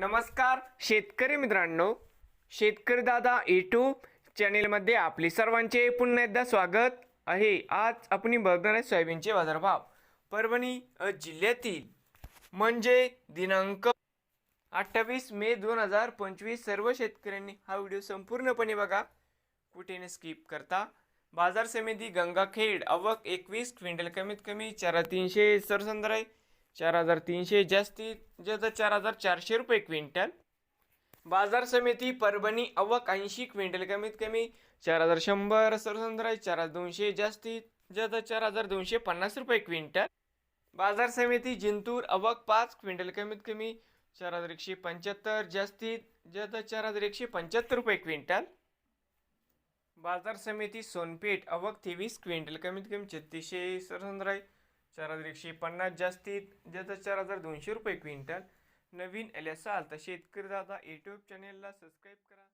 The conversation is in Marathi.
नमस्कार शेतकरी मित्रांनो. शेतकरी दादा यूट्यूब चॅनेलमध्ये आपले सर्वांचे पुन्हा एकदा स्वागत आहे. आज आपण बघणार आहे सोयाबीनचे बाजारभाव. परभणी जिल्ह्यातील म्हणजे दिनांक अठ्ठावीस मे दोन हजार पंचवीस सर्व शेतकऱ्यांनी हा व्हिडिओ संपूर्णपणे बघा. कुठेने स्किप करता. बाजार समिती गंगाखेड अवक एकवीस क्विंटल कमीत कमी चार तीनशे सरसंदर आहे. चार हजार तीनशे जास्तीत जास्त चार हजार चारशे रुपये क्विंटल. बाजार समिती परभणी अवक ऐंशी क्विंटल. कमीत कमी चार हजार शंभर सरसंद्राय चार हजार दोनशे जास्तीत जास्त चार हजार दोनशे पन्नास रुपये क्विंटल. बाजार समिती जिंतूर अवक पाच क्विंटल. कमीत कमी चार हजार एकशे पंच्याहत्तर जास्तीत जास्त चार हजार एकशे पंच्याहत्तर रुपये क्विंटल. बाजार समिती सोनपेठ अवक तेवीस क्विंटल. कमीत कमी छत्तीसशे सरसंद्राय चार हजार एकशे पन्नास जास्तीत ज्याचा चार हजार दोनशे रुपये क्विंटल. नवीन आले असाल तर शेतकरी दादा यूट्यूब चॅनेलला सबस्क्राईब करा.